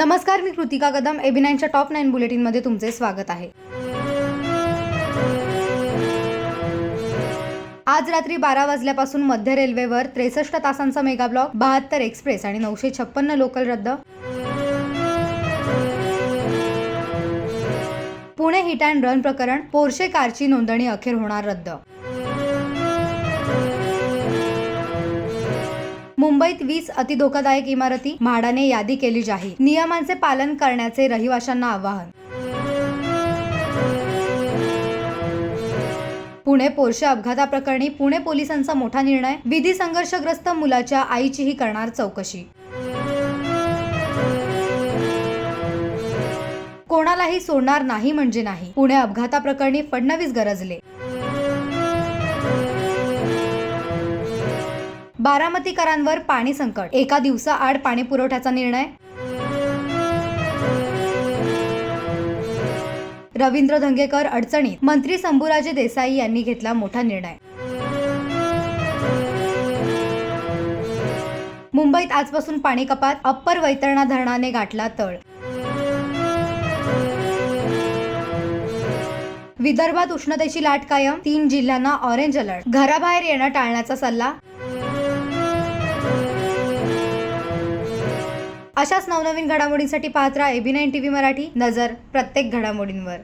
नमस्कार मी कृतिका कदम एबी नाईनच्या टॉप नाईन बुलेटिनमध्ये तुमचे स्वागत आहे. आज रात्री बारा वाजल्यापासून मध्य रेल्वेवर त्रेसष्ट तासांचा मेगा ब्लॉक बहात्तर एक्सप्रेस आणि नऊशे छप्पन्न लोकल रद्द. पुणे हिट अँड रन प्रकरण पोर्शे कारची नोंदणी अखेर होणार रद्द. मुंबईत वीस अतिधोकादायक इमारती म्हाडाने यादी केली जाहीर. नियमांचे पालन करण्याचे रहिवाशांना आवाहन. पुणे पोर्शे अपघाताप्रकरणी पुणे पोलिसांचा मोठा निर्णय विधी संघर्षग्रस्त मुलाच्या आईचीही करणार चौकशी. कोणालाही सोडणार नाही म्हणजे नाही. पुणे अपघाताप्रकरणी फडणवीस गरजले. बारामतीकरांवर पाणी संकट. एका दिवसाआड पाणी पुरवठ्याचा निर्णय? रवींद्र धंगेकर अडचणीत. मंत्री संभूराजे देसाई यांनी घेतला मोठा निर्णय. मुंबईत आजपासून पाणी कपात अप्पर वैतरणा धरणाने गाठला तळ. विदर्भात उष्णतेची लाट कायम तीन जिल्ह्यांना ऑरेंज अलर्ट. घराबाहेर येणं टाळण्याचा सल्ला? अशाच नवनवीन घडामोडींसाठी पाहत राहा एबी नाईन टीव्ही मराठी. नजर प्रत्येक घडामोडींवर.